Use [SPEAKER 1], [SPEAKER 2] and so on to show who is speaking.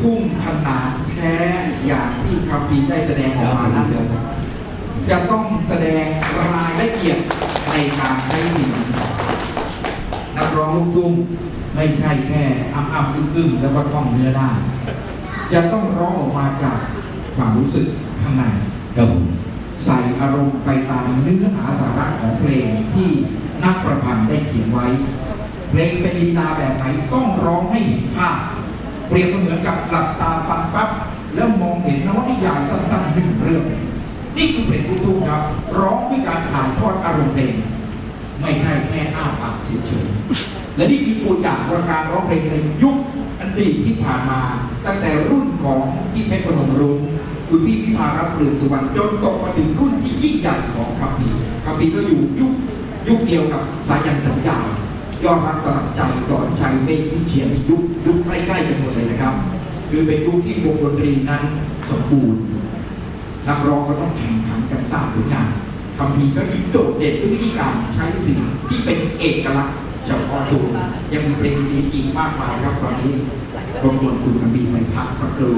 [SPEAKER 1] ทุ่งขนาดแท้อย่างที่คำพีร์ได้แสดงออกมานั้นจะต้องแสดงรายละเอียดในการใช้เสียงนักร้องลูกทุ่งไม่ใช่แค่อ้ำอ้ำอึ้งอึ้งแล้วก็ท่องเนื้อได้ จะต้องร้องออกมาจากความรู้สึกข้างใน
[SPEAKER 2] ครับผม
[SPEAKER 1] ใส่อารมณ์ไปตามเนื้อหาสาระของเพลงที่นักประพันธ์ได้เขียนไว้ เพลงเป็นลีลาแบบไหนต้องร้องให้ เปรียบเสมือนกับหลับตาฟังปั๊บแล้วมองเห็นนวนิยายสั้นๆหนึ่งเรื่อง นี่คือเพลงลูกทุ่งครับ ร้องด้วยการถ่ายทอดอารมณ์เพลง ไม่ใช่แค่อ้าปากเฉยๆและนี่คือตัวอย่างของการร้องเพลงในยุคอดีตที่ผ่านมา ตั้งแต่รุ่นของพี่เพชรพนมรุ้งคุณพี่พิพารับเปลือนสุวรรณจนตกมาถึงรุ่นที่ยิ่งใหญ่ของคัมภีร์คัมภีร์ก็อยู่ยุคยุคเดียวกับสายันสัญญา ยอดรักสลักใจสอนชัยเมฆวิเชียรยุคยุคใกล้ๆกันหมดเลยนะครับ คือเป็นยุคที่วงดนตรีนั้นสมบูรณ์นักร้องก็ต้องแข่งขันกันสร้างผลงานคำพีก็ยิ่งโดดเด่นด้วยวิธีการใช้สียงที่เป็นเอกลักษณ์เฉพาะตัวยังมีเพลงดีๆอีกมากมายครับตอนนี้รบกวนคุณคำพีไปพักสักครู่